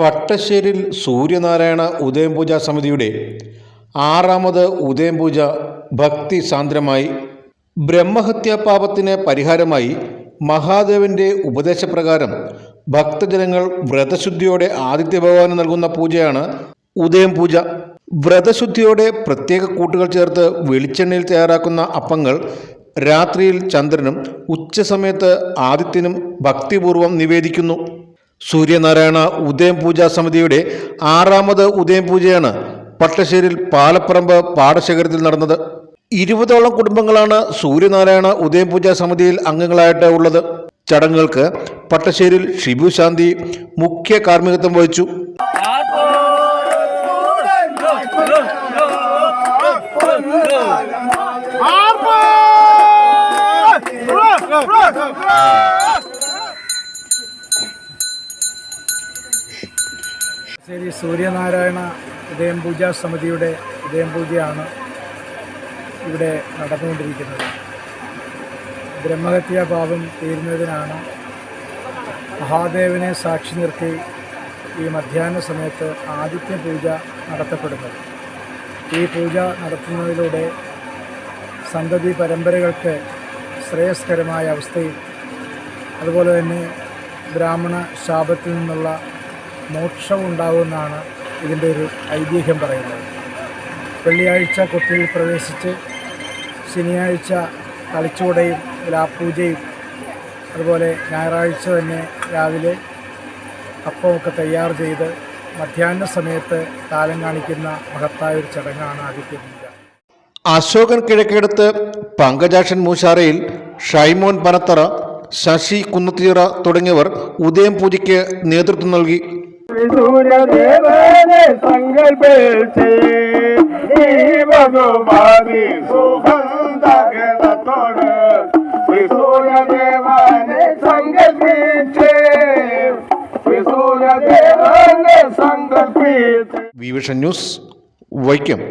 പട്ടശ്ശേരിൽ സൂര്യനാരായണ ഉദയം പൂജ സമിതിയുടെ ആറാമത് ഉദയം പൂജ ഭക്തി സാന്ദ്രമായി ബ്രഹ്മഹത്യാ പാപത്തിന് പരിഹാരമായി മഹാദേവന്റെ ഉപദേശപ്രകാരം ഭക്തജനങ്ങൾ വ്രതശുദ്ധിയോടെ ആദിത്യ ഭഗവാന് നൽകുന്ന പൂജയാണ് ഉദയം പൂജ. വ്രതശുദ്ധിയോടെ പ്രത്യേക കൂട്ടുകൾ ചേർത്ത് വെളിച്ചെണ്ണയിൽ തയ്യാറാക്കുന്ന അപ്പങ്ങൾ രാത്രിയിൽ ചന്ദ്രനും ഉച്ചസമയത്ത് ആദിത്യനും ഭക്തിപൂർവം നിവേദിക്കുന്നു സൂര്യനാരായണ ഉദയം പൂജാ സമിതിയുടെ ആറാമത് ഉദയം പൂജയാണ് പട്ടശ്ശേരിയിൽ പാലപ്പറമ്പ് പാടശേഖരത്തിൽ നടന്നത് ഇരുപതോളം കുടുംബങ്ങളാണ് സൂര്യനാരായണ ഉദയം പൂജാ സമിതിയിൽ അംഗങ്ങളായിട്ട് ഉള്ളത് ചടങ്ങുകൾക്ക് പട്ടശ്ശേരിയിൽ ഷിബു ശാന്തി മുഖ്യ കാർമ്മികത്വം വഹിച്ചു ശ്രീ സൂര്യനാരായണ ഉദയം പൂജ സമിതിയുടെ ഉദയം പൂജയാണ് ഇവിടെ നടന്നുകൊണ്ടിരിക്കുന്നത്. ബ്രഹ്മഹത്യാ പാപം തീരുന്നതിനാണ് മഹാദേവനെ സാക്ഷി നിർത്തി ഈ മധ്യാഹ്ന സമയത്ത് ആദിത്യ പൂജ നടത്തപ്പെടുന്നത്. ഈ പൂജ നടത്തുന്നതിലൂടെ സന്തതി പരമ്പരകൾക്ക് ശ്രേയസ്കരമായ അവസ്ഥയിൽ അതുപോലെ തന്നെ ബ്രാഹ്മണ ശാപത്തിൽ നിന്നുള്ള മോക്ഷം ഉണ്ടാവുമെന്നാണ് ഇതിന്റെ ഒരു ഐതിഹ്യം പറയുന്നത്. വെള്ളിയാഴ്ച കൊട്ടിയിൽ പ്രവേശിച്ച് ശനിയാഴ്ച തളിച്ചൂടയും ലാപ്പൂജയും അതുപോലെ ഞായറാഴ്ച തന്നെ രാവിലെ അപ്പമൊക്കെ തയ്യാർ ചെയ്ത് മധ്യാഹ്ന സമയത്ത് താലം കാണിക്കുന്ന മഹത്തായ ഒരു ചടങ്ങാണ് ആദിത്യ പൂജ. അശോകൻ കിഴക്കേടത്ത് പങ്കജാക്ഷൻ മൂശാറയിൽ ഷൈമോൻ പനത്തറ ശശി കുന്നത്തീറ തുടങ്ങിയവർ ഉദയം പൂജയ്ക്ക് നേതൃത്വം നൽകി സൂര്യദേവനെ സങ്കൽപ്പിച്ച് ഈ വകുമാരി സുഗന്ധഗണത്തോട് സൂര്യദേവനെ സങ്കൽപ്പിച്ച് സൂര്യദേവനെ സങ്കൽപ്പിച്ച് വിവിഷൻ ന്യൂസ് വൈക്കം.